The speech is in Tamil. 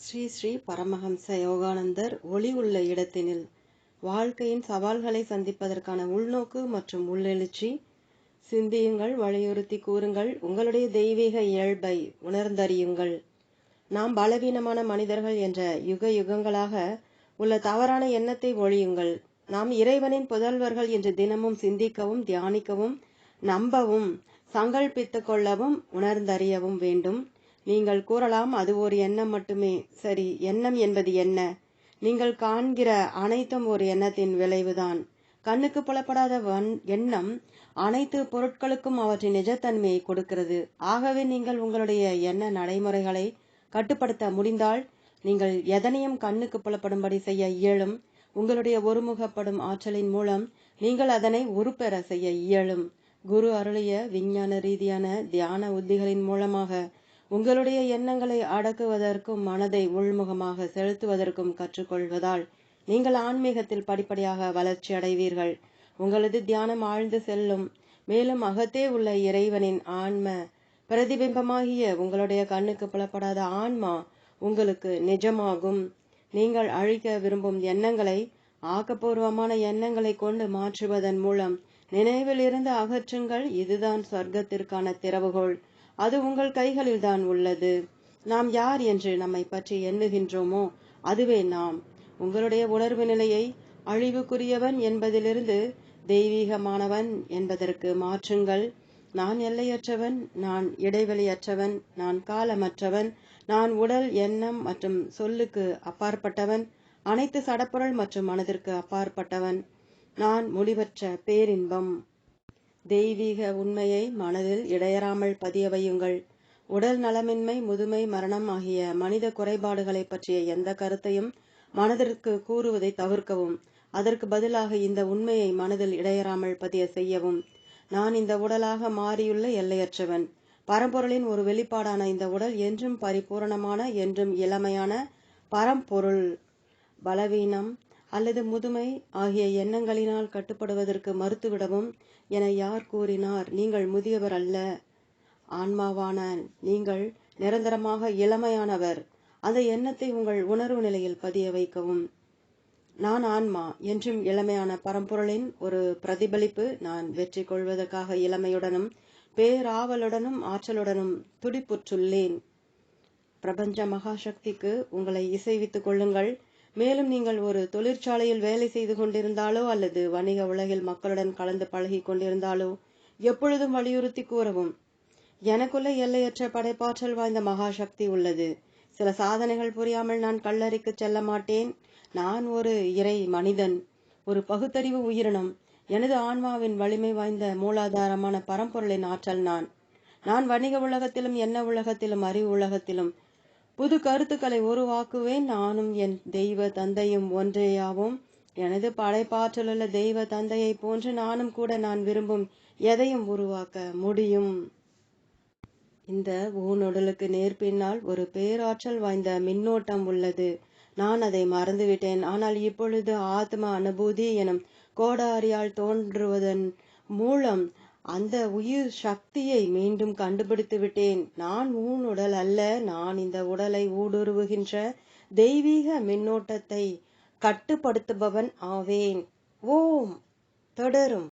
ஸ்ரீ ஸ்ரீ பரமஹம்ச யோகானந்தர் ஒளி உள்ள இடத்தினில் வாழ்க்கையின் சவால்களை சந்திப்பதற்கான உள்நோக்கு மற்றும் உள்ளெழுச்சி. சிந்தியுங்கள் வலியுறுத்தி கூறுங்கள் உங்களுடைய தெய்வீக இயல்பை உணர்ந்தறியுங்கள். நாம் பலவீனமான மனிதர்கள் என்ற யுக யுகங்களாக உள்ள தவறான எண்ணத்தை ஒழியுங்கள். நாம் இறைவனின் புதல்வர்கள் என்று தினமும் சிந்திக்கவும் தியானிக்கவும் நம்பவும் சங்கல்பித்துக் கொள்ளவும் உணர்ந்தறியவும் வேண்டும். நீங்கள் கூறலாம் அது ஒரு எண்ணம் மட்டுமே. சரி எண்ணம் என்பது என்ன? நீங்கள் காண்கிற அனைத்தும் ஒரு எண்ணத்தின் விளைவுதான். கண்ணுக்கு புலப்படாத வன் எண்ணம் அனைத்து பொருட்களுக்கும் அவற்றின் நிஜத்தன்மையை கொடுக்கிறது. ஆகவே நீங்கள் உங்களுடைய எண்ண நடைமுறைகளை கட்டுப்படுத்த முடிந்தால் நீங்கள் எதனையும் கண்ணுக்கு புலப்படும்படி செய்ய இயலும். உங்களுடைய ஒருமுகப்படும் ஆற்றலின் மூலம் நீங்கள் அதனை உருப்பெற செய்ய இயலும். குரு அருளிய விஞ்ஞான ரீதியான தியான உத்திகளின் மூலமாக உங்களுடைய எண்ணங்களை அடக்குவதற்கும் மனதை உள்முகமாக செலுத்துவதற்கும் கற்றுக்கொள்வதால் நீங்கள் ஆன்மீகத்தில் படிப்படியாக வளர்ச்சி அடைவீர்கள். உங்களது தியானம் ஆழ்ந்து செல்லும். மேலும் அகத்தே உள்ள இறைவனின் ஆன்ம பிரதிபிம்பமாகிய உங்களுடைய கண்ணுக்கு புலப்படாத ஆன்மா உங்களுக்கு நிஜமாகும். நீங்கள் அழிக்க விரும்பும் எண்ணங்களை ஆக்கப்பூர்வமான எண்ணங்களை கொண்டு மாற்றுவதன் மூலம் நினைவில் இருந்து அகற்றுங்கள். இதுதான் சொர்க்கத்திற்கான திறவுகோள். அது உங்கள் கைகளில் தான் உள்ளது. நாம் யார் என்று நம்மை பற்றி எண்ணுகின்றோமோ அதுவே நாம். உங்களுடைய உணர்வு நிலையை அழிவுக்குரியவன் என்பதிலிருந்து தெய்வீகமானவன் என்பதற்கு மாற்றுங்கள். நான் எல்லையற்றவன் நான் இடைவெளியற்றவன் நான் காலமற்றவன் நான் உடல் எண்ணம் மற்றும் சொல்லுக்கு அப்பாற்பட்டவன் அனைத்து சடப்பொருள் மற்றும் மனதிற்கு அப்பாற்பட்டவன். நான் முடிவற்ற பேரின்பம். தெய்வீக உண்மையை மனதில் இடையறாமல் பதிய வையுங்கள் உடல் நலமின்மை முதுமை மரணம் ஆகிய மனித குறைபாடுகளை பற்றிய எந்த கருத்தையும் மனதிற்கு கூறுவதை தவிர்க்கவும். அதற்கு பதிலாக இந்த உண்மையை மனதில் இடையறாமல் பதிய செய்யவும். நான் இந்த உடலாக மாறியுள்ள எல்லையற்றவன். பரம்பொருளின் ஒரு வெளிப்பாடான இந்த உடல் என்றும் பரிபூரணமான என்றும் இளமையான பரம்பொருள் பலவீனம் அல்லது முதுமை ஆகிய எண்ணங்களினால் கட்டுப்படுவதற்கு மறுத்துவிடவும் என யார் கூறினார்? நீங்கள் முதியவர் அல்ல. ஆன்மாவான நீங்கள் நிரந்தரமாக இளமையானவர். அந்த எண்ணத்தை உங்கள் உணர்வு நிலையில் பதிய வைக்கவும். நான் ஆன்மா. என்றும் இளமையான பரம்பொருளின் ஒரு பிரதிபலிப்பு நான் வெற்றி கொள்வதற்காக இளமையுடனும் பேராவலுடனும் ஆற்றலுடனும் துடிப்புற்றுள்ளேன். பிரபஞ்ச மகாசக்திக்கு உங்களை இசைவித்துக் கொள்ளுங்கள். மேலும் நீங்கள் ஒரு தொழிற்சாலையில் வேலை செய்து கொண்டிருந்தாலோ அல்லது வணிக உலகில் மக்களுடன் கலந்து பழகி கொண்டிருந்தாலோ எப்பொழுதும் வலியுறுத்தி கூறவும். எனக்குள்ள எல்லையற்ற படைப்பாற்றல் வாய்ந்த மகாசக்தி உள்ளது. சில சாதனைகள் புரியாமல் நான் கல்லறைக்கு செல்ல மாட்டேன். நான் ஒரு இறை மனிதன். ஒரு பகுத்தறிவு உயிரினம். எனது ஆன்மாவின் வலிமை வாய்ந்த மூலாதாரமான பரம்பொருளின் ஆற்றல் நான். நான் வணிக உலகத்திலும் எண்ண உலகத்திலும் அறிவு உலகத்திலும் புது கருத்துக்களை உருவாக்குவேன். நானும் என் தெய்வ தந்தையும் ஒன்றேயாவும். எனது படைப்பாற்றலுள்ள தெய்வ தந்தையை போன்று நானும் கூட நான் விரும்பும் எதையும் உருவாக்க முடியும். இந்த ஊனுடலுக்கு நேர்பின்னால் ஒரு பேராற்றல் வாய்ந்த மின்னோட்டம் உள்ளது. நான் அதை மறந்துவிட்டேன். ஆனால் இப்பொழுது ஆத்ம அனுபூதி எனும் கோடாரியால் தோன்றுவதன் மூலம் அந்த உயிர் சக்தியை மீண்டும் கண்டுபிடித்து விட்டேன். நான் ஊன் உடல் அல்ல நான் இந்த உடலை ஊடுருவுகின்ற தெய்வீக மின்னோட்டத்தை கட்டுப்படுத்துபவன் ஆவேன். ஓம். தொடரும்.